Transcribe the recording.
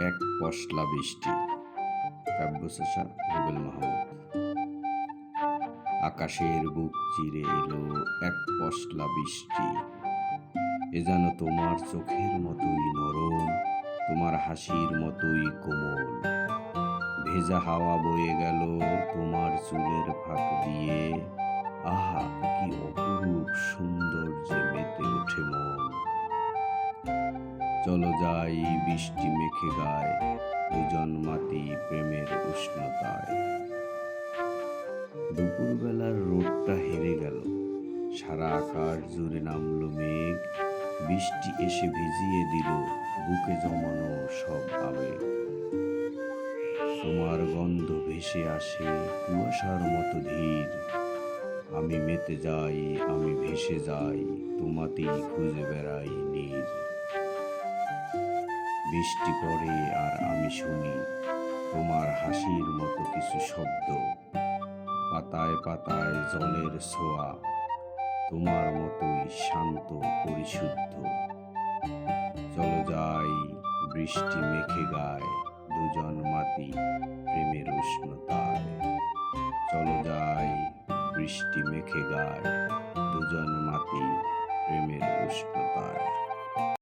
এক পশলা বৃষ্টি। কাব্যশেষা রুবেল মাহমুদ। আকাশের বুক চিরে এলো এক পশলা বৃষ্টি। এ যেন তোমার চোখের মতোই নরম, তোমার হাসির মতোই কোমল। ভেজা হাওয়া বয়ে গেল তোমার চুলের ফাঁক দিয়ে। আহা, কি অপরূপ চলো যাই বৃষ্টি মেখে গায়, দুজন মাতি প্রেমের উষ্ণতায়। দুপুরবেলার রোদটা হেরে গেল। সারা আকাশ জুড়ে নামলো মেঘ। বৃষ্টি এসে ভিজিয়ে দিল বুকে জমানো সব আবেগ। তোমার গন্ধ ভেসে আসে কুয়াশার মতো ধীর। আমি মেতে যাই, আমি ভেসে যাই, তোমাতেই খুঁজে বেড়াই বৃষ্টি পড়ে আর আমি শুনি তোমার হাসির মতো কিছু শব্দ। পাতায় পাতায় জলের ছোঁয়া, তোমার মতোই শান্ত, পরিশুদ্ধ। চলো যাই, বৃষ্টি মেখে গায় দুজন মাতি প্রেমের উষ্ণতায়। চলো যাই, বৃষ্টি মেখে গায় দুজন মাতি প্রেমের উষ্ণতায়।